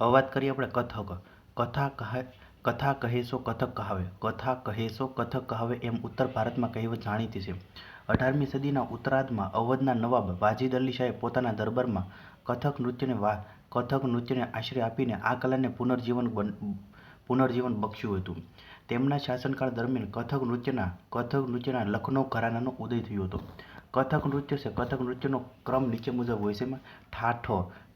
હવે વાત કરીએ આપણે કથક. કથા કહે, કથા કહેશો કથક કહાવે. કથા કહેશો કથક કહાવે એમ ઉત્તર ભારતમાં કહેવત જાણીતી છે. અઢારમી સદીના ઉત્તરાર્ધમાં અવધના નવાબ વાજીદ અલી શાહે પોતાના દરબારમાં કથક નૃત્યને વા, કથક નૃત્યને આશ્રય આપીને આ કલાને પુનર્જીવન બન, પુનર્જીવન બક્ષ્યું હતું. તેમના શાસનકાળ દરમિયાન કથક નૃત્યના કથક નૃત્યના લખનૌ ઘરાનાનો ઉદય થયો હતો. કથક નૃત્ય છે. કથક નૃત્યનો ક્રમ નીચે મુજબ હોય છે એમાં ઠાઠ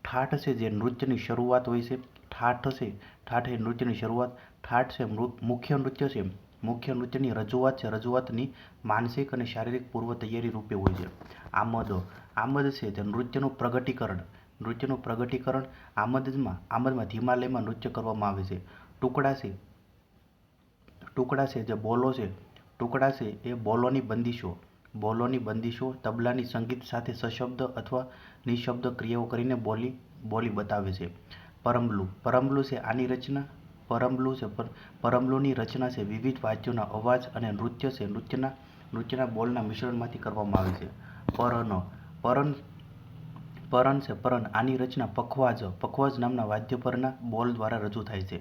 ઠાઠ છે જે નૃત્યની શરૂઆત હોય છે. ઠાઠ છે, ઠાઠ એ નૃત્યની શરૂઆત. ઠાઠ છે મુખ્ય નૃત્ય છે. મુખ્ય નૃત્યની રજૂઆત છે, રજૂઆતની માનસિક અને શારીરિક પૂર્વ તૈયારી રૂપે હોય છે. આમદ આમદ છે તે નૃત્યનું પ્રગટીકરણ. નૃત્યનું પ્રગટીકરણ આમદમાં આમદમાં ધીમા લયમાં નૃત્ય કરવામાં આવે છે. ટુકડા છે ટુકડા છે જે બોલો છે. ટુકડા છે એ બોલોની બંદીશો. બોલોની બંદીશો તબલાની સંગીત સાથે સશબ્દ અથવા નિશબ્દ ક્રિયાઓ કરીને બોલી બોલી બતાવે છે. પરમલું પરમલું છે આની રચના. પરમલું છે પરમલુની રચના છે વિવિધ વાદ્યોના અવાજ અને નૃત્ય છે. નૃત્યના નૃત્યના બોલના મિશ્રણમાંથી કરવામાં આવે છે. પરન પરન પરન છે પરન આની રચના પખવાજ પખવાજ નામના વાદ્ય પરના બોલ દ્વારા રજૂ થાય છે.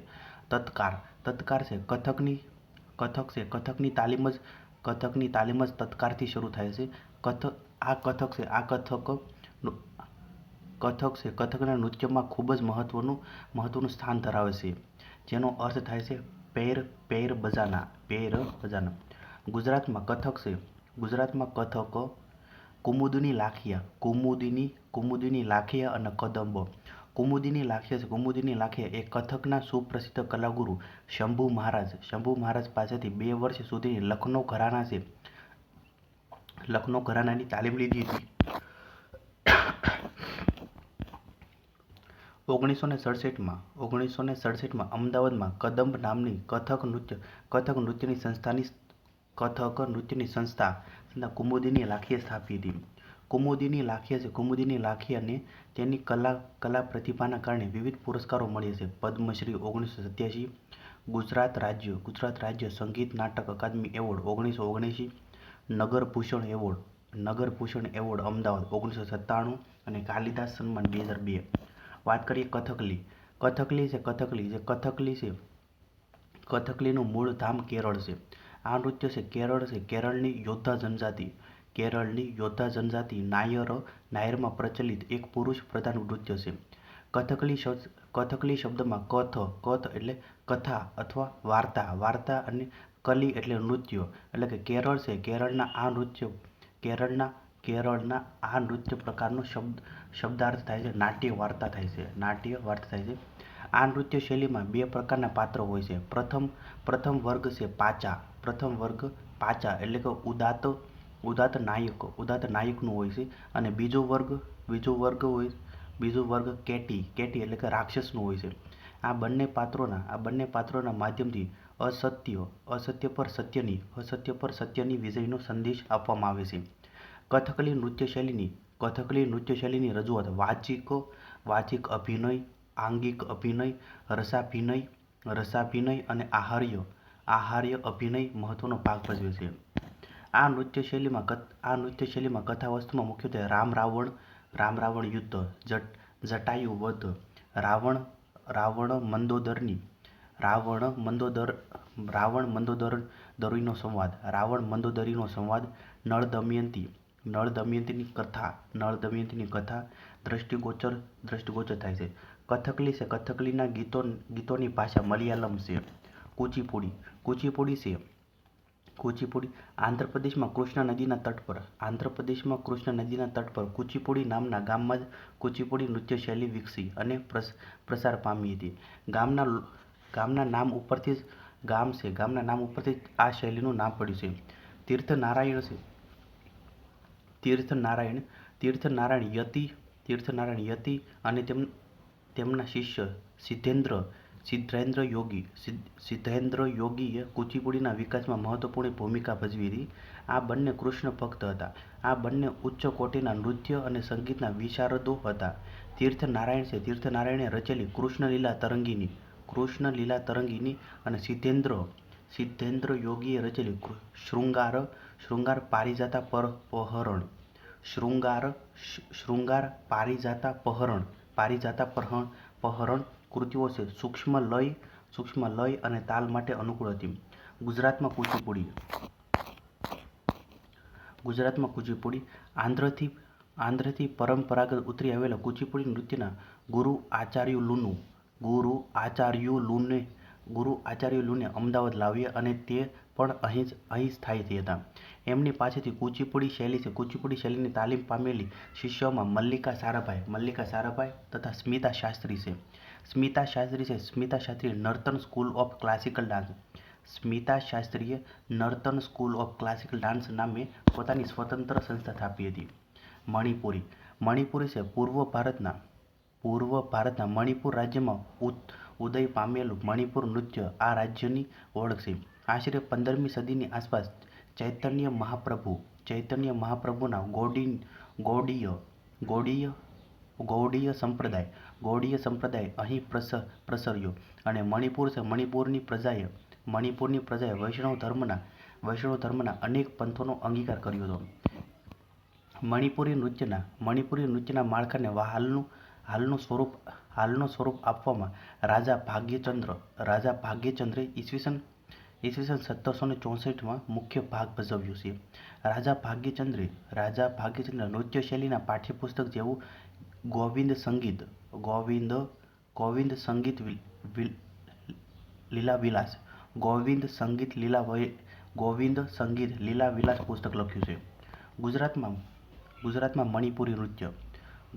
તત્કાર. તત્કાર છે કથકની, કથક છે કથકની તાલીમ જ કથકની તાલીમ જ તત્કારથી શરૂ થાય છે. કથક આ કથક છે, આ કથક કથક છે. કથકના નૃત્યમાં ખૂબ જ મહત્ત્વનું મહત્ત્વનું સ્થાન ધરાવે છે. જેનો અર્થ થાય છે પેર પેર બજાના પેર બજાના. ગુજરાતમાં કથક છે. ગુજરાતમાં કથક કુમુદની લાખિયા, કુમુદીની કુમુદીની લાખિયા અને કદંબ. કુમુદીની લાખે છે કુમુદીની લાખિયા એ કથકના સુપ્રસિદ્ધ કલાગુરુ શંભુ મહારાજ. શંભુ મહારાજ પાસેથી બે વર્ષ સુધીની લખનૌ ઘરાના છે. લખનૌ ઘરાનાની તાલીમ લીધી હતી. ઓગણીસો ને સડસઠમાં ઓગણીસો ને સડસઠમાં અમદાવાદમાં કદંબ નામની કથક નૃત્ય કથક નૃત્યની સંસ્થાની કથક નૃત્યની સંસ્થા કુમુદીની લાખીએ સ્થાપી હતી. કુમુદીની લાખીએ છે. કુમુદીની અને તેની કલા કલા પ્રતિભાના કારણે વિવિધ પુરસ્કારો મળ્યા છે. પદ્મશ્રી ઓગણીસો સત્યાસી, ગુજરાત રાજ્ય ગુજરાત રાજ્ય સંગીત નાટક અકાદમી એવોર્ડ ઓગણીસો ઓગણીસી નગરભૂષણ એવોર્ડ નગરભૂષણ એવોર્ડ અમદાવાદ ઓગણીસો સત્તાણું અને કાલિદાસ સન્માન બે હજાર બે. વાત કરીએ કથકલી. કથકલી છે કથકલી, જે કથકલી છે, કથકલીનું મૂળ ધામ કેરળ છે. આ નૃત્ય છે કેરળ છે. કેરળની યોદ્ધા જનજાતિ. કેરળની યોદ્ધા જનજાતિ નાયર નાયરમાં પ્રચલિત એક પુરુષ પ્રધાન નૃત્ય છે. કથકલી શબ્દ, કથકલી શબ્દમાં કથ કથ એટલે કથા અથવા વાર્તા વાર્તા અને કલી એટલે નૃત્ય. એટલે કે કેરળ છે, કેરળના આ નૃત્ય, કેરળના કેરળના આ નૃત્ય પ્રકારનો શબ્દ, શબ્દાર્થ થાય છે, નાટ્ય વાર્તા થાય છે, નાટ્ય વાર્તા થાય છે. આ નૃત્ય શૈલીમાં બે પ્રકારના પાત્રો હોય છે. પ્રથમ પ્રથમ વર્ગ છે પાચા, પ્રથમ વર્ગ પાચા એટલે કે ઉદાત ઉદાત નાયક ઉદાત નાયકનું હોય છે અને બીજો વર્ગ બીજો વર્ગ હોય, બીજો વર્ગ કેટી કેટી એટલે કે રાક્ષસનું હોય છે. આ બંને પાત્રોના, આ બંને પાત્રોના માધ્યમથી અસત્ય અસત્ય પર સત્યની, અસત્ય પર સત્યની વિજયનો સંદેશ આપવામાં આવે છે. કથકલી નૃત્ય શૈલીની કથકલી નૃત્ય શૈલીની રજૂઆત વાચિક વાચિક અભિનય, આંગિક અભિનય, રસાભિનય રસાભિનય અને આહાર્ય આહાર્ય અભિનય મહત્વનો ભાગ ભજવે છે. આ નૃત્ય શૈલીમાં આ નૃત્ય શૈલીમાં કથા વસ્તુમાં મુખ્યત્વે રામ રાવણ રામ રાવણ યુદ્ધ, જટ, જટાયુ વધ, રાવણ રાવણ મંદોદરની, રાવણ મંદોદર રાવણ મંદોદર દરીનો સંવાદ, રાવણ મંદોદરીનો સંવાદ, નળ દમયંતી, નળ દમયંતીની કથા, નળ દમયંતીની કથા, દ્રષ્ટિગોચર દ્રષ્ટિગોચર થાય છે. કથકલી છે, કથકલીના ગીતો, ગીતોની ભાષા મલયાલમ છે. કુચીપુડી કુચીપુડી છે. કુચીપુડી આંધ્રપ્રદેશમાં કૃષ્ણા નદીના તટ પર. આંધ્રપ્રદેશમાં કૃષ્ણા નદીના તટ પર કુચીપુડી નામના ગામમાં જ કુચીપુડી નૃત્ય શૈલી વિકસી અને પ્રસાર પામી હતી. ગામના ગામના નામ ઉપરથી જ ગામ છે. ગામના નામ ઉપરથી આ શૈલીનું નામ પડ્યું છે. તીર્થ નારાયણ છે. તીર્થ નારાયણ તીર્થ નારાયણ યતિ તીર્થ નારાયણ યતિ અને તેમ, તેમના શિષ્ય સિદ્ધેન્દ્ર સિદ્ધેન્દ્ર યોગી સિદ્ધેન્દ્ર યોગીએ કુચીપુડીના વિકાસમાં મહત્વપૂર્ણ ભૂમિકા ભજવી હતી. આ બંને કૃષ્ણ ભક્ત હતા. આ બંને ઉચ્ચ કોટીના નૃત્ય અને સંગીતના વિશારદો હતા. તીર્થ નારાયણ છે. તીર્થ રચેલી કૃષ્ણલીલા તરંગીની કૃષ્ણલીલા તરંગીની અને સિદ્ધેન્દ્ર સિદ્ધેન્દ્ર યોગીએ રચેલી શૃંગાર શૃંગાર પારિજાતા પર, પહરણ. શૃંગાર શૃંગાર પારિજાતા પહરણ પારિજાતા પહરણ પહરણ કૃતિઓ છે. સૂક્ષ્મ લય સૂક્ષ્મ લય અને તાલ માટે અનુકૂળ હતી ગુજરાતમાં કુચીપુડી ગુજરાતમાં કુચીપુડી આંધ્રથી આંધ્રથી પરંપરાગત ઉતરી આવેલા કુચીપુડી નૃત્યના ગુરુ આચાર્ય લુનુ. ગુરુ આચાર્ય લુને, ગુરુ આચાર્ય લુને અમદાવાદ લાવ્યા અને તે પણ અહીં જ, અહીં સ્થાયી થયા હતા. એમની પાસેથી કુચીપુડી શૈલી છે. કુચીપુડી શૈલીની તાલીમ પામેલી શિષ્યોમાં મલ્લિકા સારાભાઈ મલ્લિકા સારાભાઈ તથા સ્મિતા શાસ્ત્રી છે. સ્મિતા શાસ્ત્રી છે. Smita Shastri Nartan school of classical dance Smita શાસ્ત્રીએ Nartan school of classical dance નામે પોતાની સ્વતંત્ર સંસ્થા સ્થાપી હતી. મણિપુરી. મણિપુરી છે પૂર્વ ભારતના પૂર્વ ભારતના મણિપુર રાજ્યમાં ઉદય પામેલું મણિપુર નૃત્ય આ રાજ્યની ઓળખ છે. આશરે પંદરમી સદીની આસપાસ ચૈતન્ય મહાપ્રભુ, ચૈતન્ય મહાપ્રભુના ગોડી, ગૌડીય ગૌડીય ગૌડીય સંપ્રદાય ગૌડીય સંપ્રદાય અહીં પ્રસ, પ્રસર્યો અને મણિપુર છે. મણિપુરની પ્રજાએ મણિપુરની પ્રજાએ વૈષ્ણવ ધર્મના વૈષ્ણવ ધર્મના અનેક પંથોનો અંગીકાર કર્યો હતો. મણિપુરી નૃત્યના મણિપુરી નૃત્યના માળખાને હાલનું હાલનું સ્વરૂપ હાલનું સ્વરૂપ આપવામાં રાજા ભાગ્યચંદ્ર, રાજા ભાગ્યચંદ્રે ઈસવીસન ઈસવીસન સત્તરસો ને ચોસઠમાં મુખ્ય ભાગ ભજવ્યો છે. રાજા ભાગ્યચંદ્રે રાજા ભાગ્યચંદ્ર નૃત્ય શૈલીના પાઠ્યપુસ્તક જેવું ગોવિંદ સંગીત ગોવિંદ ગોવિંદ સંગીત લીલા વિલાસ ગોવિંદ સંગીત લીલા ગોવિંદ સંગીત લીલા વિલાસ પુસ્તક લખ્યું છે. ગુજરાતમાં ગુજરાતમાં મણિપુરી નૃત્ય.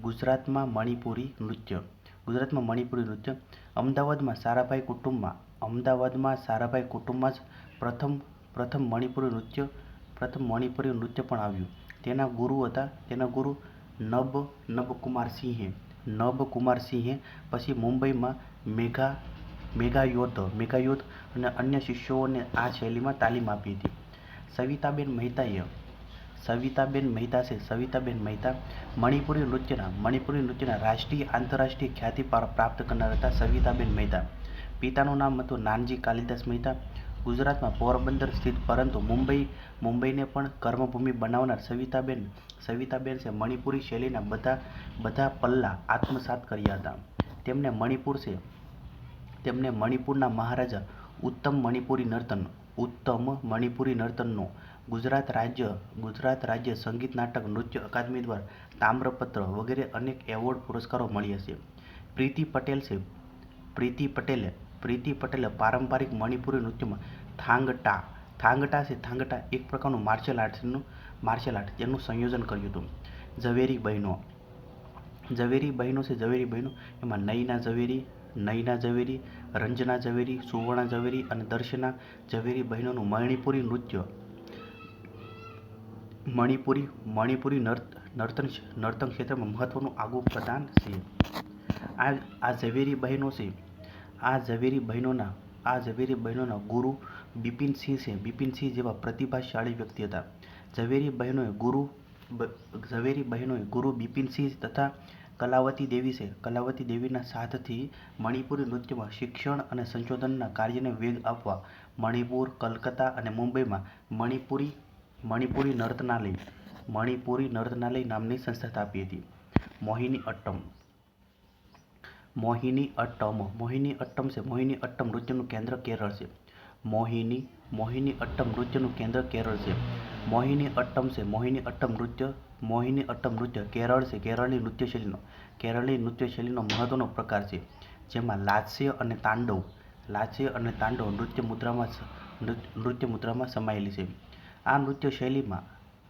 ગુજરાતમાં મણિપુરી નૃત્ય. ગુજરાતમાં મણિપુરી નૃત્ય. અમદાવાદમાં સારાભાઈ કુટુંબમાં, અમદાવાદમાં સારાભાઈ કુટુંબમાં જ પ્રથમ પ્રથમ મણિપુરી નૃત્ય, પ્રથમ મણિપુરી નૃત્ય પણ આવ્યું. તેના ગુરુ હતા. તેના ગુરુ નબ નબકુમાર સિંહે. નબકુમાર સિંહે પછી મુંબઈમાં મેઘા, મેઘાયોધ મેઘાયોધ અને અન્ય શિષ્યોને આ શૈલીમાં તાલીમ આપી હતી. સવિતાબેન મહેતાએ, સવિતાબેન મહેતા છે, સવિતાબેન મહેતા, મણિપુરી નૃત્યના મણિપુરી નૃત્યના રાષ્ટ્રીય આંતરરાષ્ટ્રીય ખ્યાતિ પ્રા- પ્રાપ્ત કરનાર હતા સવિતાબેન મહેતા. પિતાનું નામ હતું નાનજી કાલિદાસ મહેતા ગુજરાતમાં પોરબંદર સ્થિત, પરંતુ મુંબઈ, મુંબઈને પણ કર્મભૂમિ બનાવનાર સવિતાબેન સવિતાબેન છે મણિપુરી શૈલીના બધા બધા પલ્લા આત્મસાત કર્યા હતા. તેમને મણિપુર છે, તેમને મણિપુરના મહારાજા ઉત્તમ મણિપુરી નર્તન, ઉત્તમ મણિપુરી નર્તનનો ગુજરાત રાજ્ય ગુજરાત રાજ્ય સંગીત નાટક નૃત્ય અકાદમી દ્વારા તામ્રપત્ર વગેરે અનેક એવોર્ડ પુરસ્કારો મળ્યા છે. પ્રીતિ પટેલ છે, પ્રીતિ પટેલે પ્રીતિ પટેલે પારંપરિક મણિપુરી નૃત્યમાં થાંગટા થાંગટા છે, થાંગટા એક પ્રકારનું માર્શલ આર્ટ્સનું માર્શલ આર્ટ જેનું સંયોજન કર્યું હતું. ઝવેરી બહેનો. ઝવેરી બહેનો છે, ઝવેરી બહેનો. એમાં નયના ઝવેરી નયના ઝવેરી, રંજના ઝવેરી, સુવર્ણા ઝવેરી અને દર્શના ઝવેરી બહેનોનું મણિપુરી નૃત્ય. મણિપુરી મણિપુરી નર્ત, નર્તન નર્તન ક્ષેત્રમાં મહત્ત્વનું આગવું પ્રદાન છે. આ આ ઝવેરી બહેનો છે. આ ઝવેરી બહેનોના, આ ઝવેરી બહેનોના ગુરુ બિપિનસિંહ છે. બિપિનસિંહ જેવા પ્રતિભાશાળી વ્યક્તિ હતા. ઝવેરી બહેનોએ ગુરુ ઝવેરી બહેનોએ ગુરુ બિપિનસિંહ તથા કલાવતી દેવી છે. કલાવતી દેવીના સાથથી મણિપુરી નૃત્યમાં શિક્ષણ અને સંશોધનના કાર્યને વેગ આપવા મણિપુર, કલકત્તા અને મુંબઈમાં મણિપુરી મણિપુરી નર્તનાલય મણિપુરી નર્તનાલય નામની સંસ્થા સ્થાપી હતી. મોહિની અટ્ટમ મોહિની અટ્ટમ. મોહિની અટ્ટમ છે. મોહિની અટ્ટમ નૃત્યનું કેન્દ્ર કેરળ છે. મોહિની મોહિની અટ્ટમ નૃત્યનું કેન્દ્ર કેરળ છે. મોહિની અટ્ટમ છે. મોહિની અટ્ટમ નૃત્ય, મોહિની અટ્ટમ નૃત્ય કેરળ છે. કેરળની નૃત્ય શૈલીનો કેરળની નૃત્ય શૈલીનો મહત્વનો પ્રકાર છે. જેમાં લાસ્ય અને તાંડવ લાસ્ય અને તાંડવ નૃત્ય મુદ્રામાં નૃત્ય મુદ્રામાં સમાયેલી છે. આ નૃત્ય શૈલીમાં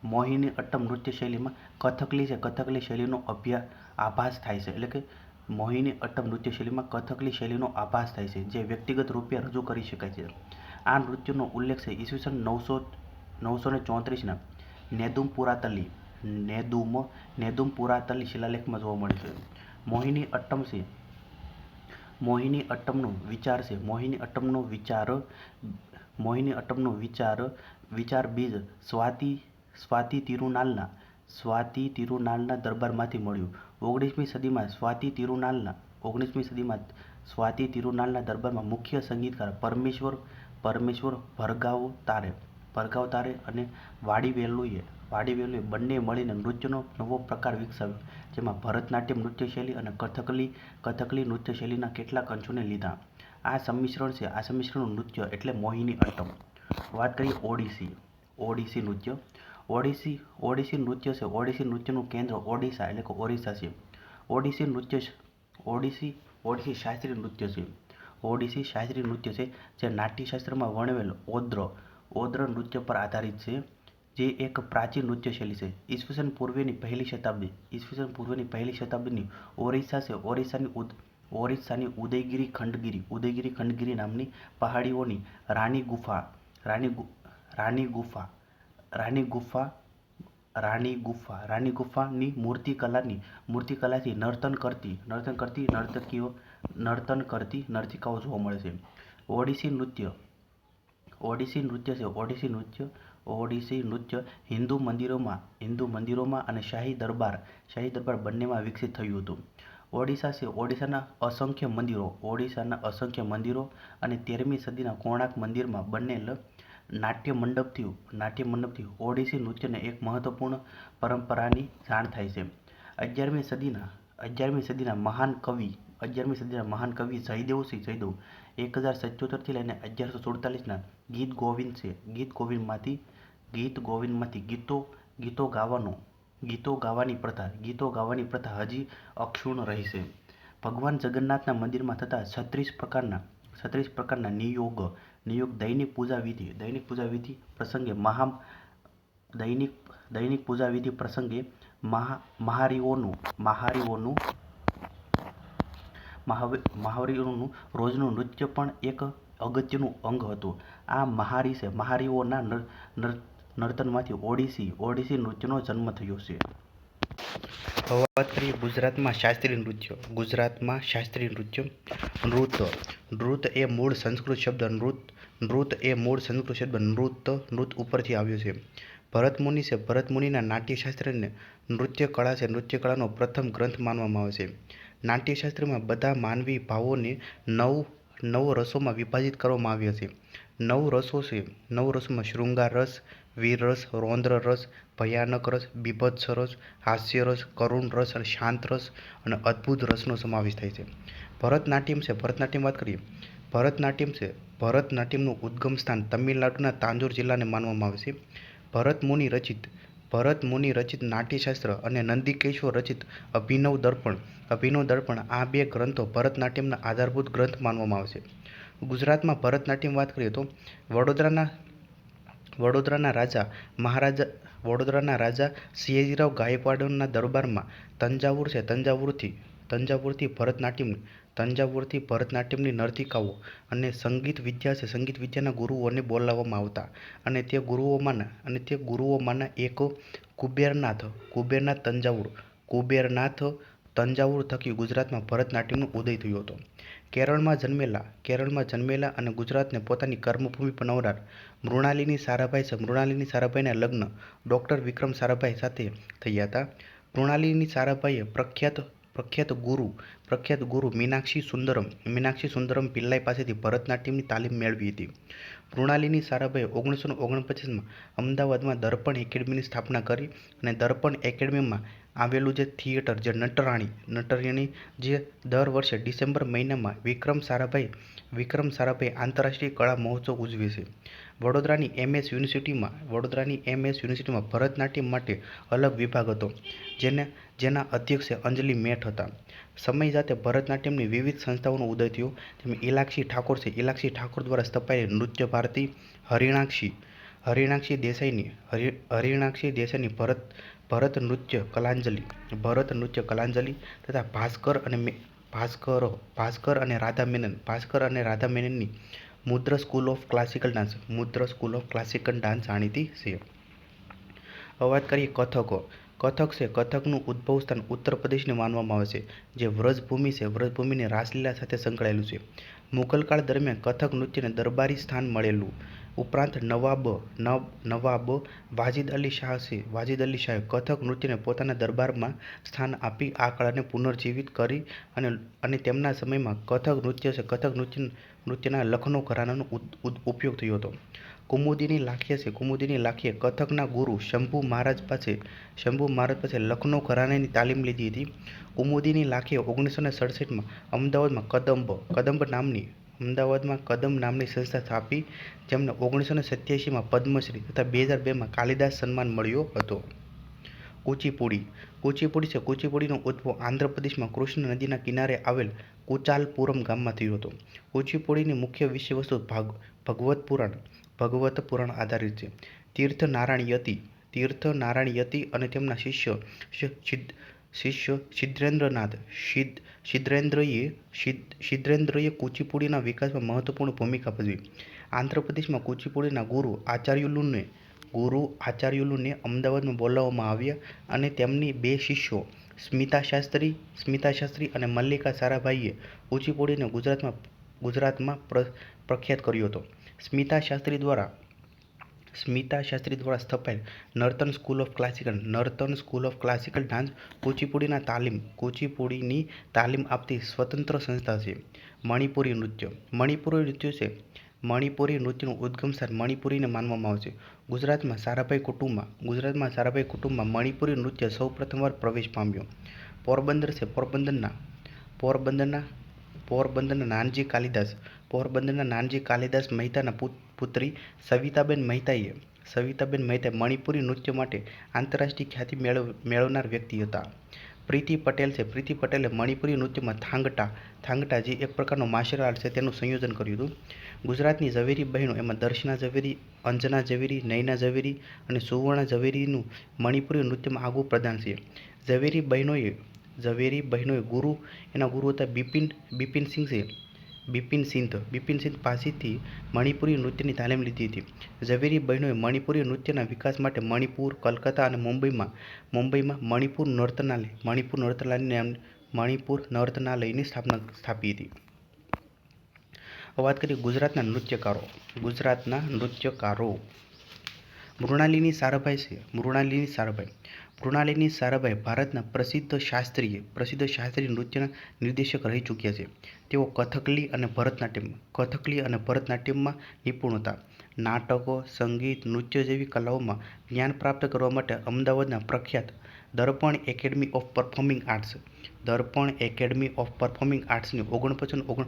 મોહિની અટ્ટમ નૃત્ય શૈલીમાં કથકલી છે. કથકલી શૈલીનો અભ્યાસ આભાસ થાય છે. એટલે કે મોહિની અટ્ટમ નૃત્ય શૈલીમાં કથકલી શૈલીનો આભાસ થાય છે, જે વ્યક્તિગત રૂપે રજૂ કરી શકાય છે. આ નૃત્યનો ઉલ્લેખ છે ઈસવીસન નવસો નવસો ને ચોત્રીસના નેદુમ પુરાતલી, નેદુમ નેદુમ પુરાતલી શિલાલેખમાં જોવા મળે છે. મોહિની અટ્ટમ છે, મોહિની અટ્ટમનો વિચાર છે, મોહિની અટ્ટમનો વિચાર, મોહિની અટ્ટમનો વિચાર વિચાર બીજ સ્વાતિ સ્વાતિ તિરુનાલના સ્વાતિ તિરુનાલના દરબારમાંથી મળ્યું. ઓગણીસમી સદીમાં સ્વાતિ તિરુનાલના, ઓગણીસમી સદીમાં સ્વાતિ તિરુનાલના દરબારમાં મુખ્ય સંગીતકાર પરમેશ્વર પરમેશ્વર ભરગાવો તારે, ભરગાવ તારે અને વાડીવેલુએ વાડીવેલુએ બંને મળીને નૃત્યનો નવો પ્રકાર વિકસાવ્યો, જેમાં ભરતનાટ્યમ નૃત્યશૈલી અને કથકલી કથકલી નૃત્યશૈલીના કેટલાક અંશોને લીધા. આ સંમિશ્રણ છે, આ સંમિશ્રણનું નૃત્ય એટલે મોહિની અટ્ટમ. વાત કરીએ ઓડિસી ઓડિસી નૃત્ય. ઓડિસી ઓડિસી નૃત્ય છે. ઓડિસી નૃત્યનું કેન્દ્ર ઓડિશા એટલે કે ઓરિસ્સા છે. ઓડિસી નૃત્ય ઓડિસી ઓડિસી શાસ્ત્રીય નૃત્ય છે. ઓડિસી શાસ્ત્રીય નૃત્ય છે જે નાટ્યશાસ્ત્રમાં વર્ણવેલ ઓદ્ર ઓદ્ર નૃત્ય પર આધારિત છે, જે એક પ્રાચીન નૃત્ય શૈલી છે. ઈસવીસન પૂર્વેની પહેલી શતાબ્દી, ઈસવીસન પૂર્વેની પહેલી શતાબ્દીની ઓરિસ્સા છે. ઓરિસ્સાની ઉદ, ઓરિસ્સાની ઉદયગીરી ખંડગીરી ઉદયગીરી ખંડગીરી નામની પહાડીઓની રાણી ગુફા, રાણી રાણી ગુફા. રાણી ગુફા રાણી ગુફા, રાણી ગુફાની મૂર્તિકલાની મૂર્તિકલાથી નર્તન કરતી નર્તન કરતી નર્તકીઓ, નર્તન કરતી નર્તિકાઓ જોવા મળે છે. ઓડિસી નૃત્ય ઓડિસી નૃત્ય છે ઓડિસી નૃત્ય ઓડિસી નૃત્ય હિન્દુ મંદિરોમાં હિન્દુ મંદિરોમાં અને શાહી દરબાર શાહી દરબાર બંનેમાં વિકસિત થયું હતું. ઓડિશા છે, ઓડિશાના અસંખ્ય મંદિરો, ઓડિશાના અસંખ્ય મંદિરો અને તેરમી સદીના કોણાર્ક મંદિરમાં બનેલ નાટ્ય મંડપથી નાટ્ય મંડપથી ઓડિસી નૃત્યને એક મહત્વપૂર્ણ પરંપરાની જાણ થાય છે. અગિયારમી સદીના અગિયારમી સદીના મહાન કવિ, અગિયારમી સદીના મહાન કવિ જયદેવસિંહ જયદેવ એક હજાર સત્યોતેરથી લઈને અગિયારસો સુડતાલીસના ગીત ગોવિંદ છે. ગીત ગોવિંદમાંથી ગીત ગોવિંદમાંથી ગીતો ગીતો ગાવાનો, ગીતો ગાવાની પ્રથા, ગીતો ગાવાની પ્રથા હજી અક્ષુણ રહી છે. ભગવાન જગન્નાથના મંદિરમાં થતા છત્રીસ પ્રકારના છત્રીસ પ્રકારના નિયોગ નિયોગ દૈનિક પૂજા વિધિ, દૈનિક પૂજા વિધિ પ્રસંગે મહા દૈનિક દૈનિક પૂજા વિધિ પ્રસંગે મહા, મહારીઓનું મહારીઓનું, મહાવ મહાવરીઓનું રોજનું નૃત્ય પણ એક અગત્યનું અંગ હતું. આ મહારી છે. મહારીઓના નર નર, નર્તનમાંથી ઓડિસી ઓડિસી નૃત્યનો જન્મ થયો છે. કરીએ ગુજરાતમાં શાસ્ત્રીય નૃત્ય. ગુજરાતમાં શાસ્ત્રીય નૃત્ય. નૃત્ય. નૃત એ મૂળ સંસ્કૃત શબ્દ નૃત નૃત એ મૂળ સંસ્કૃત શબ્દ નૃત્ય. નૃત ઉપરથી આવ્યો છે. ભરતમુનિ છે. ભરતમુનિના નાટ્યશાસ્ત્રને નૃત્ય કળા છે. નૃત્ય કળાનો પ્રથમ ગ્રંથ માનવામાં આવે છે. નાટ્યશાસ્ત્રમાં બધા માનવી ભાવોને નવ નવ રસોમાં વિભાજિત કરવામાં આવ્યા છે. નવ રસો છે. નવ રસોમાં શૃંગાર રસ વીર રસ, રૌદ્ર રસ, ભયાનક રસ, બીભત્સ રસ, હાસ્ય રસ, કરુણ રસ અને શાંત રસ અને અદ્ભુત રસનો સમાવેશ થાય છે. ભરતનાટ્યમ છે, ભરતનાટ્યમ વાત કરીએ. ભરતનાટ્યમ છે, ભરતનાટ્યમનું ઉદ્ગમ સ્થાન તમિલનાડુના તાંજોર જિલ્લાને માનવામાં આવે છે. ભરત મુનિ રચિત, ભરત મુનિ રચિત નાટ્યશાસ્ત્ર અને નંદિકેશ્વર રચિત અભિનવ દર્પણ અભિનવ દર્પણ આ બે ગ્રંથો ભરતનાટ્યમના આધારભૂત ગ્રંથ માનવામાં આવે છે. ગુજરાતમાં ભરતનાટ્યમ વાત કરીએ તો વડોદરાના વડોદરાના રાજા મહારાજા, વડોદરાના રાજા સિયાજીરાવ ગાયકવાડના દરબારમાં તંજાવુર છે. તંજાવુરથી તંજાવુરથી ભરતનાટ્યમ, તંજાવુરથી ભરતનાટ્યમની નર્તિકાઓ અને સંગીત વિદ્યા છે. સંગીત વિદ્યાના ગુરુઓને બોલાવવામાં આવતા અને તે ગુરુઓમાંના, અને તે ગુરુઓમાંના એક કુબેરનાથ કુબેરનાથ તંજાવુર. કુબેરનાથ તંજાવુર થકી ગુજરાતમાં ભરતનાટ્યમનો ઉદય થયો હતો. કેરળમાં જન્મેલા કેરળમાં જન્મેલા અને ગુજરાતને પોતાની કર્મભૂમિ બનાવનાર મૃણાલિની સારાભાઈ મૃણાલિની સારાભાઈના લગ્ન ડૉક્ટર વિક્રમ સારાભાઈ સાથે થયા હતા. મૃણાલિની સારાભાઈએ પ્રખ્યાત પ્રખ્યાત ગુરુ પ્રખ્યાત ગુરુ મીનાક્ષી સુંદરમ મીનાક્ષી સુંદરમ પિલ્લાઈ પાસેથી ભરતનાટ્યમની તાલીમ મેળવી હતી. મૃણાલિની સારાભાઈએ ઓગણીસો ઓગણપચીસમાં અમદાવાદમાં દર્પણ એકેડમીની સ્થાપના કરી અને દર્પણ એકેડમીમાં આવેલું જે થિયેટર, જે નટરાણી નટરાણી જે દર વર્ષે ડિસેમ્બર મહિનામાં વિક્રમ સારાભાઈ વિક્રમ સારાભાઈ આંતરરાષ્ટ્રીય કળા મહોત્સવ ઉજવે છે. વડોદરાની એમએસ યુનિવર્સિટીમાં, વડોદરાની એમએસ યુનિવર્સિટીમાં ભરતનાટ્યમ માટે અલગ વિભાગ હતો, જેને, જેના અધ્યક્ષ અંજલિ મેઠ હતા. સમય સાથે ભરતનાટ્યમની વિવિધ સંસ્થાઓનો ઉદય થયો. જેમાં ઇલાક્ષી ઠાકોર છે. ઇલાક્ષી ઠાકોર દ્વારા સ્થપાયેલી નૃત્ય ભારતી હરિણાક્ષી હરિણાક્ષી દેસાઈની, હરિ, હરિણાક્ષી દેસાઈની ભરત ભરત નૃત્ય કલાંજલિ, ભરત નૃત્ય કલાંજલિ તથા ભાસ્કર અને ભાસ્કર ભાસ્કર અને રાધા મેનન, ભાસ્કર અને Radha મેનનની Mudra school of classical dance. Mudra school of classical dance જાણીતી છે. હવે વાત કરીએ કથકો. કથક છે, કથકનું ઉદ્ભવ સ્થાન ઉત્તર પ્રદેશને માનવામાં આવે છે, જે વ્રજભૂમિ છે. વ્રજભૂમિને રાસલીલા સાથે સંકળાયેલું છે. મુઘલ કાળ દરમિયાન કથક નૃત્યને દરબારી સ્થાન મળેલું. ઉપરાંત નવાબ, નવ, નવાબ વાજિદ અલી શાહ છે. વાજિદ અલી શાહે કથક નૃત્યને પોતાના દરબારમાં સ્થાન આપી આ કળાને પુનર્જીવિત કરી અને અને તેમના સમયમાં કથક નૃત્ય છે. કથક નૃત્ય નૃત્યના લખનૌ ઘરાનાનો ઉપયોગ થયો હતો. કુમુદીની લાખીએ છે. કુમુદીની લાખીએ કથકના ગુરુ શંભુ મહારાજ પાસે, શંભુ મહારાજ પાસે લખનૌ ઘરાનાની તાલીમ લીધી હતી. કુમુદીની લાખીએ ઓગણીસો ને સડસઠમાં અમદાવાદમાં કદંબ કદંબ નામની, અમદાવાદમાં કદમ નામની સંસ્થા સ્થાપી, જેમને ઓગણીસો ને સત્યાસીમાં પદ્મશ્રી તથા બે હજાર બેમાં કાલિદાસ સન્માન મળ્યો હતો. કુચીપુડી. કુચીપુડી છે. કુચીપુડીનો ઉદ્ભવ આંધ્રપ્રદેશમાં કૃષ્ણ નદીના કિનારે આવેલ કુચાલપુરમ ગામમાં થયો હતો. કુચીપુડીની મુખ્ય વિષયવસ્તુ ભાગ, ભગવત પુરાણ ભગવત પુરાણ આધારિત છે. તીર્થ નારાયણ યતિ તીર્થ નારાયણ યતી અને તેમના શિષ્ય શિષ્ય સિદ્ધેન્દ્રનાથ સિદ્ધ સિદ્ધેન્દ્રએ સિદ્ધ સિદ્ધેન્દ્રએ કુચીપુડીના વિકાસમાં મહત્વપૂર્ણ ભૂમિકા ભજવી. આંધ્રપ્રદેશમાં કુચીપુડીના ગુરુ આચાર્યુલુને ગુરુ આચાર્યુલુને અમદાવાદમાં બોલાવવામાં આવ્યા અને તેમની બે શિષ્યો, સ્મિતા શાસ્ત્રી સ્મિતા શાસ્ત્રી અને મલ્લિકા સારાભાઈએ કુચીપુડીને ગુજરાતમાં ગુજરાતમાં પ્ર, પ્રખ્યાત કર્યો હતો. સ્મિતા શાસ્ત્રી દ્વારા, સ્મિતા શાસ્ત્રી દ્વારા સ્થપાયેલ Nartan school of classical, Nartan school of classical dance કુચીપુડીના તાલીમ, કુચીપુડીની તાલીમ આપતી સ્વતંત્ર સંસ્થા છે. મણિપુરી નૃત્ય મણિપુરી નૃત્ય છે મણિપુરી નૃત્યનું ઉદ્ગમ સ્થાન મણિપુરીને માનવામાં આવે છે ગુજરાતમાં સારાભાઈ કુટુંબમાં, ગુજરાતમાં સારાભાઈ કુટુંબમાં મણિપુરી નૃત્ય સૌ પ્રથમવાર પ્રવેશ પામ્યો. પોરબંદર છે પોરબંદરના પોરબંદરના પોરબંદરના નાનજી કાલિદાસ, પોરબંદરના નાનજી કાલિદાસ મહેતાના પુત- પુત્રી સવિતાબેન મહેતાએ સવિતાબેન મહેતાએ મણિપુરી નૃત્ય માટે આંતરરાષ્ટ્રીય ખ્યાતિ મેળવ, મેળવનાર વ્યક્તિ હતા. પ્રીતિ પટેલ છે, પ્રીતિ પટેલે મણિપુરી નૃત્યમાં થાંગટા થાંગટા જે એક પ્રકારનો માર્શલ આર્ટ છે તેનું સંયોજન કર્યું હતું. ગુજરાતની ઝવેરી બહેનો એમાં દર્શના ઝવેરી, અંજના ઝવેરી, નયના ઝવેરી અને સુવર્ણા ઝવેરીનું મણિપુરી નૃત્યમાં આગવું પ્રદાન છે. ઝવેરી બહેનોએ ઝવેરી બહેનોએ ગુરુ, એના ગુરુ હતા બિપિન બિપિન સિંહ છે. બિપિન સિંધ બિપિન સિંધ પાસેથી મણિપુરી નૃત્યની તાલીમ લીધી હતી. ઝવેરી બહેનોએ મણિપુરી નૃત્યના વિકાસ માટે મણિપુર, કલકત્તા અને મુંબઈમાં મુંબઈમાં મણિપુર નર્તનાલય, મણિપુર નર્તનાલયની નામ, મણિપુર નર્તનાલયની સ્થાપના સ્થાપી હતી. વાત કરીએ ગુજરાતના નૃત્યકારો. ગુજરાતના નૃત્યકારો. મૃણાલિની સારાભાઈ છે. મૃણાલિની સારાભાઈ. મૃણાલિની સારાભાઈ ભારતના પ્રસિદ્ધ શાસ્ત્રીય પ્રસિદ્ધ શાસ્ત્રીય નૃત્યના નિર્દેશક રહી ચૂક્યા છે. તેઓ કથકલી અને ભરતનાટ્યમ, કથકલી અને ભરતનાટ્યમમાં નિપુણ હતા નાટકો, સંગીત, નૃત્ય જેવી કલાઓમાં જ્ઞાન પ્રાપ્ત કરવા માટે અમદાવાદના પ્રખ્યાત Darpan academy of performing arts, Darpan academy of performing આર્ટ્સની ઓગણપચાસ ઓગણ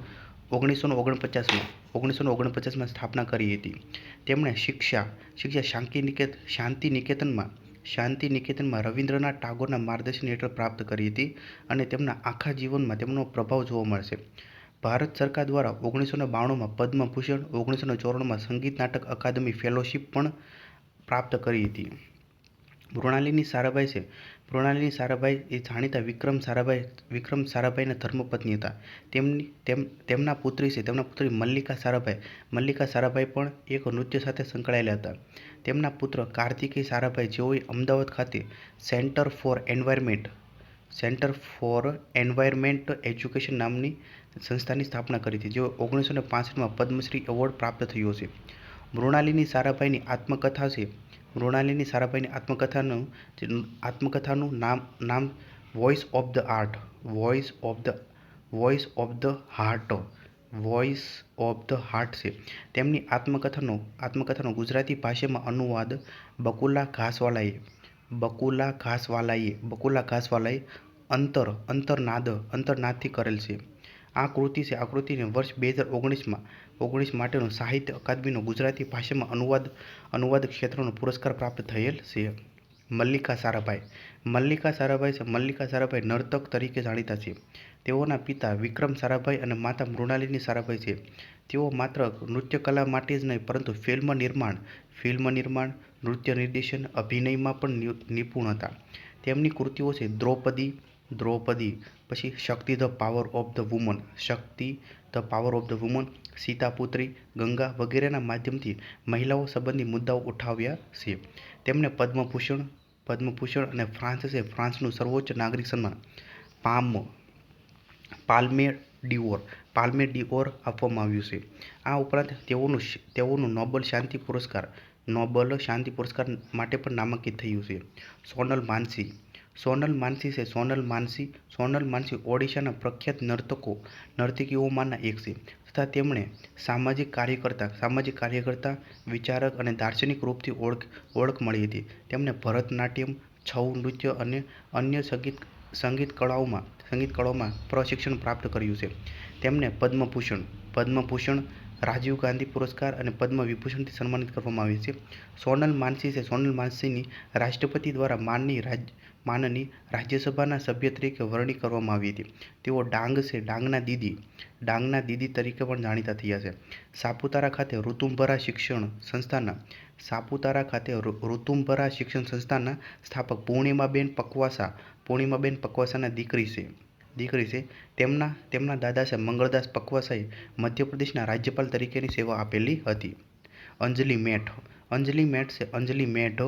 ઓગણીસો ઓગણપચાસમાં ઓગણીસો ઓગણપચાસમાં સ્થાપના કરી હતી. તેમણે શિક્ષા શિક્ષા શાંતિ નિકેત શાંતિ નિકેતનમાં શાંતિ નિકેતનમાં રવિન્દ્રનાથ ટાગોરના માર્ગદર્શન હેઠળ પ્રાપ્ત કરી હતી અને તેમના આખા જીવનમાં તેમનો પ્રભાવ જોવા મળશે. ભારત સરકાર દ્વારા ઓગણીસો બાણુંમાં પદ્મભૂષણ ઓગણીસો ચોરાણુંમાં સંગીત નાટક અકાદમી ફેલોશિપ પણ પ્રાપ્ત કરી હતી. મૃણાલિની સારાભાઈ છે. મૃણાલિની સારાભાઈ એ જાણીતા વિક્રમ સારાભાઈ, વિક્રમ સારાભાઈના ધર્મપત્ની હતા. તેમની, તેમ, તેમના પુત્રી છે, તેમના પુત્રી મલ્લિકા સારાભાઈ. મલ્લિકા સારાભાઈ પણ એક નૃત્ય સાથે સંકળાયેલા હતા. તેમના પુત્ર કાર્તિકે સારાભાઈ જેઓએ અમદાવાદ ખાતે centre for environment, centre for environment education નામની સંસ્થાની સ્થાપના કરી હતી, જેઓ ઓગણીસો ને પાસઠમાં પદ્મશ્રી એવોર્ડ પ્રાપ્ત થયો છે. મૃણાલિની સારાભાઈની આત્મકથા છે મૃણાલિની સારાભાઈની આત્મકથાનું આત્મકથાનું નામ નામ voice of the art voice of the voice of the heart voice of the heart છે. તેમની આત્મકથાનો આત્મકથાનો ગુજરાતી ભાષામાં અનુવાદ બકુલા ઘાસવાલાએ બકુલા ઘાસવાલાએ બકુલા ઘાસવાલાએ અંતર, અંતરનાદ, અંતરનાદથી કરેલ છે. આ કૃતિ છે, આ કૃતિને વર્ષ બે હજાર ઓગણીસમાં ઓગણીસ માટેનો સાહિત્ય અકાદમીનો ગુજરાતી ભાષામાં અનુવાદ અનુવાદ ક્ષેત્રનો પુરસ્કાર પ્રાપ્ત થયેલ છે. મલ્લિકા સારાભાઈ. મલ્લિકા સારાભાઈ છે. મલ્લિકા સારાભાઈ નર્તક તરીકે જાણીતા છે. તેઓના પિતા વિક્રમ સારાભાઈ અને માતા મૃણાલિની સારાભાઈ છે. તેઓ માત્ર નૃત્યકલા માટે જ નહીં, પરંતુ ફિલ્મ નિર્માણ ફિલ્મ નિર્માણ, નૃત્ય નિર્દેશન, અભિનયમાં પણ નિપુણ હતા. તેમની કૃતિઓ છે દ્રૌપદી દ્રૌપદી, પછી Shakti the power of the woman, Shakti the power of the woman Sitaputri, Ganga વગેરેના માધ્યમથી મહિલાઓ સંબંધી મુદ્દાઓ ઉઠાવ્યા છે. તેમને પદ્મભૂષણ પદ્મભૂષણ અને ફ્રાન્સે ફ્રાન્સનું સર્વોચ્ચ નાગરિક સન્માન. પામ પાલ્મે ડિઓર પાલ્મે ડિઓર આપવામાં આવ્યું છે. આ ઉપરાંત તેઓનું તેઓનું નોબલ શાંતિ પુરસ્કાર, નોબલ શાંતિ પુરસ્કાર માટે પણ નામાંકિત થયું છે. સોનલ માનસી સોનલ માનસી છે. સોનલ માનસી સોનલ માનસી ઓડિશાના પ્રખ્યાત નર્તકો, નર્તકીઓમાંના એક છે. તથા તેમણે સામાજિક કાર્યકર્તા સામાજિક કાર્યકર્તા, વિચારક અને દાર્શનિક રૂપથી ઓળખ ઓળખ મળી હતી. તેમણે ભરતનાટ્યમ, છઉ નૃત્ય અને અન્ય સંગીત સંગીત કળાઓમાં સંગીત કળાઓમાં પ્રશિક્ષણ પ્રાપ્ત કર્યું છે. તેમને પદ્મભૂષણ પદ્મભૂષણ, રાજીવ ગાંધી પુરસ્કાર અને પદ્મ વિભૂષણથી સન્માનિત કરવામાં આવ્યું છે. સોનલ માનસી છે. સોનલ માનસીની રાષ્ટ્રપતિ દ્વારા માનની રાજ માનની રાજ્યસભાના સભ્ય તરીકે વરણી કરવામાં આવી હતી. તેઓ ડાંગ છે. ડાંગના દીદી. ડાંગના દીદી તરીકે પણ જાણીતા થયા છે. સાપુતારા ખાતે ઋતુંભરા શિક્ષણ સંસ્થાના સાપુતારા ખાતે ઋતુંભરા શિક્ષણ સંસ્થાના સ્થાપક પૂર્ણિમાબેન પકવાસા, પૂર્ણિમાબેન પકવાસાના દીકરી છે. દીકરી છે. તેમના તેમના દાદા છે મંગળદાસ પકવાસાએ મધ્યપ્રદેશના રાજ્યપાલ તરીકેની સેવા આપેલી હતી. અંજલિ મેઠ. અંજલિ મેઠ છે. અંજલિ મેઢ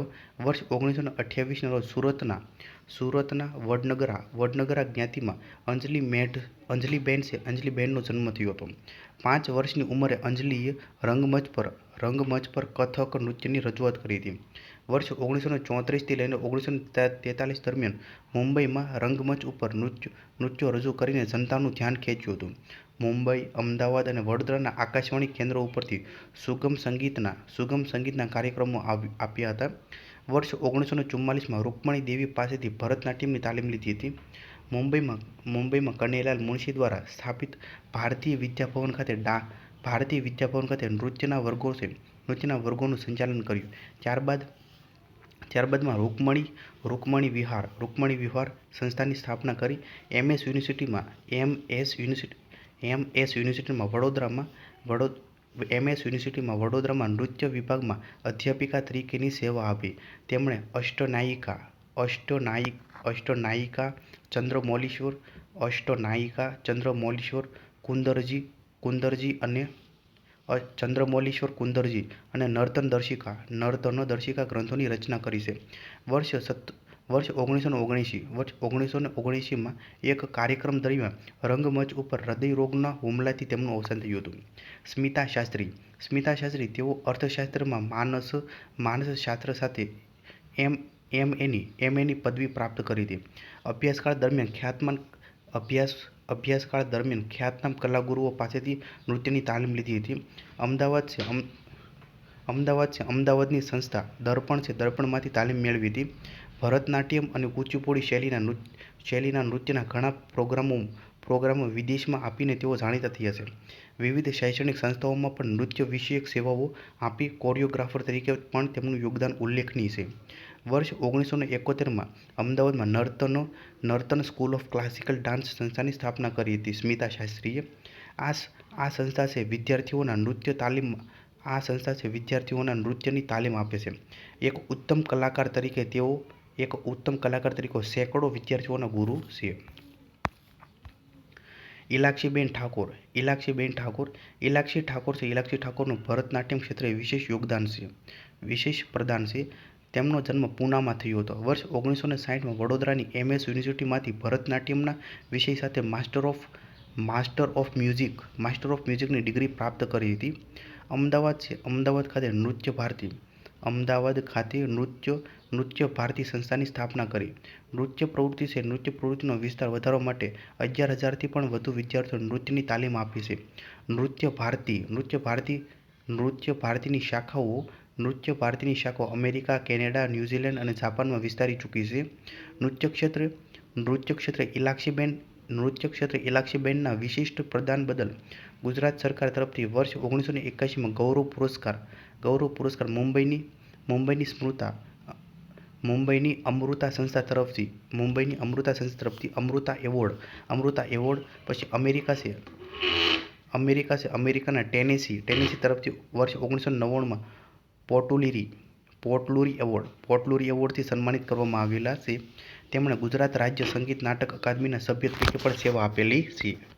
વર્ષ ઓગણીસો ને અઠ્યાવીસના રોજ સુરતના સુરતના વડનગરા વડનગરા જ્ઞાતિમાં અંજલિ મેઢ, અંજલિબેન છે. અંજલિબેનનો જન્મ થયો હતો. પાંચ વર્ષની ઉંમરે અંજલિએ રંગમંચ પર રંગમંચ પર કથક નૃત્યની રજૂઆત કરી હતી. વર્ષ ઓગણીસો ને ચોત્રીસથી લઈને ઓગણીસો ને તેતાલીસ દરમિયાન મુંબઈમાં રંગમંચ ઉપર નૃત્ય, નૃત્યો રજૂ કરીને જનતાનું ધ્યાન ખેંચ્યું હતું. મુંબઈ, અમદાવાદ અને વડોદરાના આકાશવાણી કેન્દ્રો ઉપરથી સુગમ સંગીતના સુગમ સંગીતના કાર્યક્રમો આપ્યા હતા. વર્ષ ઓગણીસો ને ચુમ્માલીસમાં રૂકમણી દેવી પાસેથી ભરતનાટ્યમની તાલીમ લીધી હતી. મુંબઈમાં મુંબઈમાં કનૈયાલાલ મુનશી દ્વારા સ્થાપિત ભારતીય વિદ્યાભવન ખાતે ડા, ભારતીય વિદ્યાભવન ખાતે નૃત્યના વર્ગો છે, નૃત્યના વર્ગોનું સંચાલન કર્યું. ત્યારબાદ, ત્યારબાદમાં રૂકમણી રૂકમણી વિહાર રૂકમણી વિહાર સંસ્થાની સ્થાપના કરી. એમએસ યુનિવર્સિટીમાં, M S university M S યુનિવર્સિટીમાં વડોદરામાં, વડોદ એમએસ યુનિવર્સિટીમાં વડોદરામાં નૃત્ય વિભાગમાં અધ્યાપિકા તરીકેની સેવા આપી. તેમણે અષ્ટનાયિકા અષ્ટનાયિક અષ્ટનાયિકા ચંદ્રમૌલીશ્વર અષ્ટનાયિકા ચંદ્રમૌલીશ્વર કુંદરજી કુંદરજી અને ચંદ્રમૌલીશ્વર કુંદરજી અને નર્તન દર્શિકા નર્તન દર્શિકા ગ્રંથોની રચના કરી છે. વર્ષ સત વર્ષ ઓગણીસો ને ઓગણએંશી વર્ષ ઓગણીસો ને ઓગણએંશીમાં એક કાર્યક્રમ દરમિયાન રંગમંચ ઉપર હૃદય રોગના હુમલાથી તેમનું અવસાન થયું હતું. સ્મિતા શાસ્ત્રી સ્મિતા શાસ્ત્રી તેઓ અર્થશાસ્ત્રમાં માનસ, માનસશાસ્ત્ર સાથે એમ એમ એની એમ એની પદવી પ્રાપ્ત કરી હતી. અભ્યાસકાળ દરમિયાન ખ્યાતમાન અભ્યાસ, અભ્યાસકાળ દરમિયાન ખ્યાતનામ કલાગુરુઓ પાસેથી નૃત્યની તાલીમ લીધી હતી. અમદાવાદ છે, અમ, અમદાવાદ છે, અમદાવાદની સંસ્થા દર્પણ છે, દર્પણમાંથી તાલીમ મેળવી હતી. ભરતનાટ્યમ અને કુચીપુડી શૈલીના શૈલીના નૃત્યના ઘણા પ્રોગ્રામો પ્રોગ્રામો વિદેશમાં આપીને તેઓ જાણીતા થયા છે. વિવિધ શૈક્ષણિક સંસ્થાઓમાં પણ નૃત્ય વિષયક સેવાઓ આપી કોરિયોગ્રાફર તરીકે પણ તેમનું યોગદાન ઉલ્લેખનીય છે. વર્ષ ઓગણીસો એકોતેરમાં અમદાવાદમાં નર્તનો, Nartan school of classical dance સંસ્થાની સ્થાપના કરી હતી. સ્મિતા શાસ્ત્રીએ આ આ સંસ્થા છે વિદ્યાર્થીઓના નૃત્ય તાલીમ, આ સંસ્થા છે વિદ્યાર્થીઓના નૃત્યની તાલીમ આપે છે. એક ઉત્તમ કલાકાર તરીકે તેઓ એક ઉત્તમ કલાકાર તરીકે સેંકડો વિદ્યાર્થીઓના ગુરુ છે. ઇલાક્ષીબેન ઠાકોર ઇલાક્ષીબેન ઠાકોર ઇલાક્ષી ઠાકોર છે. ઇલાક્ષી ઠાકોરનું ભરતનાટ્યમ ક્ષેત્રે વિશેષ યોગદાન છે. વિશેષ પ્રદાન છે. તેમનો જન્મ પૂનામાં થયો હતો. વર્ષ ઓગણીસો ને સાઠમાં વડોદરાની એમએસ યુનિવર્સિટીમાંથી ભરતનાટ્યમના વિષય સાથે master of master of music, master of મ્યુઝિકની degree પ્રાપ્ત કરી હતી. અમદાવાદ છે. અમદાવાદ ખાતે નૃત્ય ભારતી. અમદાવાદ ખાતે નૃત્ય નૃત્ય ભારતી સંસ્થાની સ્થાપના કરી. નૃત્ય પ્રવૃત્તિ છે. નૃત્ય પ્રવૃત્તિનો વિસ્તાર વધારવા માટે અગિયાર હજારથી પણ વધુ વિદ્યાર્થીઓ નૃત્યની તાલીમ આપી છે. નૃત્ય ભારતી નૃત્ય ભારતી, નૃત્ય ભારતીની શાખાઓ, નૃત્ય ભારતીની શાખાઓ અમેરિકા, કેનેડા, ન્યૂઝીલેન્ડ અને જાપાનમાં વિસ્તારી ચૂકી છે. નૃત્ય ક્ષેત્રે નૃત્ય ક્ષેત્રે ઇલાક્ષીબેન, નૃત્ય ક્ષેત્રે ઇલાક્ષીબેનના વિશિષ્ટ પ્રદાન બદલ ગુજરાત સરકાર તરફથી વર્ષ ઓગણીસો ને ગૌરવ પુરસ્કાર ગૌરવ પુરસ્કાર મુંબઈની મુંબઈની સ્મૃતા મુંબઈની અમૃતા સંસ્થા તરફથી, મુંબઈની અમૃતા સંસ્થા તરફથી અમૃતા એવોર્ડ અમૃતા એવોર્ડ પછી અમેરિકા છે. અમેરિકા છે, અમેરિકાના ટેનેસી ટેનેસી તરફથી વર્ષ ઓગણીસો નવ્વાણુંમાં પોર્ટુલીરી, પોર્ટલુરી એવોર્ડ, પોર્ટલુરી એવોર્ડથી સન્માનિત કરવામાં આવેલા છે. તેમણે ગુજરાત રાજ્ય સંગીત નાટક અકાદમીના સભ્ય તરીકે પણ સેવા આપેલી છે.